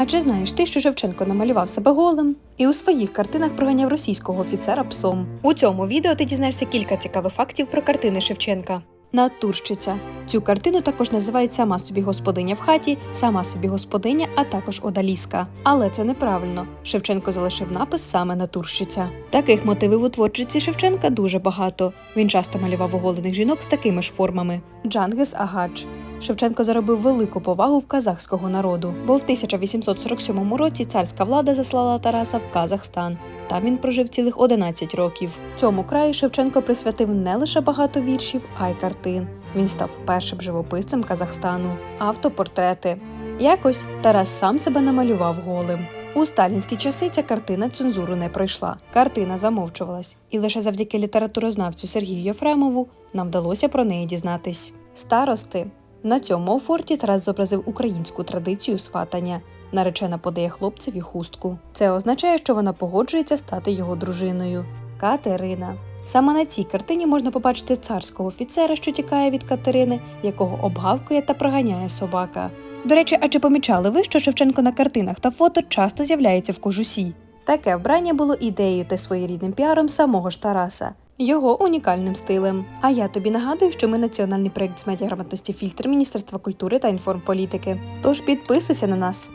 А чи знаєш ти, що Шевченко намалював себе голим і у своїх картинах проганяв російського офіцера псом? У цьому відео ти дізнаєшся кілька цікавих фактів про картини Шевченка. Натурщиця. Цю картину також називають сама собі господиня в хаті, сама собі господиня, а також одаліска. Але це неправильно. Шевченко залишив напис саме натурщиця. Таких мотивів у творчості Шевченка дуже багато. Він часто малював оголених жінок з такими ж формами. Джангес Агадж. Шевченко заробив велику повагу в казахського народу, бо в 1847 році царська влада заслала Тараса в Казахстан. Там він прожив цілих 11 років. Цьому краї Шевченко присвятив не лише багато віршів, а й картин. Він став першим живописцем Казахстану. Автопортрети. Якось Тарас сам себе намалював голим. У сталінські часи ця картина цензуру не пройшла. Картина замовчувалась, і лише завдяки літературознавцю Сергію Єфремову нам вдалося про неї дізнатись. Старости на цьому офорті Тарас зобразив українську традицію сватання. Наречена подає хлопцеві хустку. Це означає, що вона погоджується стати його дружиною. Катерина. Саме на цій картині можна побачити царського офіцера, що тікає від Катерини, якого обгавкує та проганяє собака. До речі, а чи помічали ви, що Шевченко на картинах та фото часто з'являється в кожусі? Таке вбрання було ідеєю та своєрідним піаром самого ж Тараса. Його унікальним стилем. А я тобі нагадую, що ми національний проект з медіаграмотності фільтр Міністерства культури та інформполітики. Тож підписуйся на нас.